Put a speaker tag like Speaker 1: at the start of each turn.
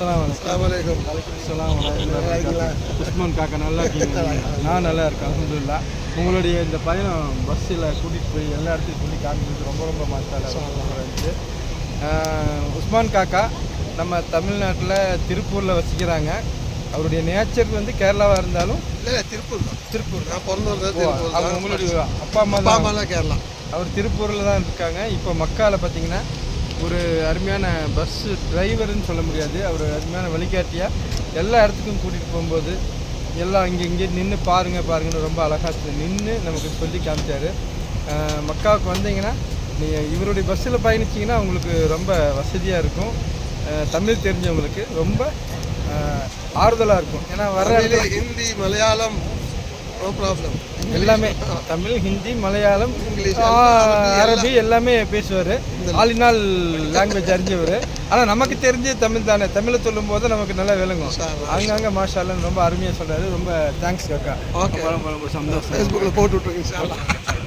Speaker 1: நல்லா இருக்கீங்களா?
Speaker 2: உஸ்மான் காக்கா நல்லா இருக்கீங்க. நான் நல்லா இருக்கேன் அல்ஹம்துலில்லா. உங்களுடைய இந்த பயணம் பஸ்ஸில் கூட்டிகிட்டு போய் எல்லா இடத்தையும் சொல்லி காமிக்கிறது ரொம்ப ரொம்ப மாசால இருந்துச்சு. உஸ்மான் காக்கா நம்ம தமிழ்நாட்டில் திருப்பூரில் வசிக்கிறாங்க. அவருடைய நேச்சர் வந்து கேரளாவாக இருந்தாலும்
Speaker 1: இல்லை திருப்பூர் தான்.
Speaker 2: திருப்பூர்
Speaker 1: நான் பிறந்து வந்தது
Speaker 2: ஓ,
Speaker 1: திருப்பூர்
Speaker 2: அவங்க
Speaker 1: தான்
Speaker 2: உங்களுடைய அப்பா அம்மா
Speaker 1: அப்பா
Speaker 2: தான்.
Speaker 1: அம்மாலாம் கேரளா.
Speaker 2: அவர் திருப்பூரில் தான் இருக்காங்க. இப்போ மக்காவில் பார்த்தீங்கன்னா ஒரு அருமையான பஸ் டிரைவர்னு சொல்ல முடியாது. அவர் அருமையான வழிகாட்டியாக எல்லா இடத்துக்கும் கூட்டிகிட்டு போகும்போது எல்லாம் இங்கே இங்கே நின்று பாருங்கள் பாருங்கன்னு ரொம்ப அழகாக நின்று நமக்கு சொல்லி காமிச்சார். மக்காவுக்கு வந்தீங்கன்னா நீங்கள் இவருடைய பஸ்ஸில் பயணிச்சிங்கன்னா உங்களுக்கு ரொம்ப வசதியாக இருக்கும். தமிழ் தெரிஞ்சவங்களுக்கு ரொம்ப ஆறுதலாக இருக்கும். ஏன்னா வர
Speaker 1: ஹிந்தி மலையாளம் ப்ராப்ளம்
Speaker 2: எல்லாமே தமிழ் ஹிந்தி மலையாளம்
Speaker 1: இங்கிலீஷ்,
Speaker 2: அரபி எல்லாமே பேசுவார். ஆளினால் லாங்குவேஜ் அறிஞ்சவர். ஆனால் நமக்கு தெரிஞ்ச தமிழ் தானே. தமிழை சொல்லும் போது நமக்கு நல்லா விளங்கும். அங்கங்கே மாஷாலன்னு ரொம்ப அருமையாக சொல்றாரு. ரொம்ப தேங்க்ஸ் காக்கா.
Speaker 1: ஓகே
Speaker 2: ரொம்ப சந்தோஷம்.
Speaker 1: ஃபேஸ்புக்கில் போட்டு விட்ருங்க இன்ஷா அல்லாஹ்.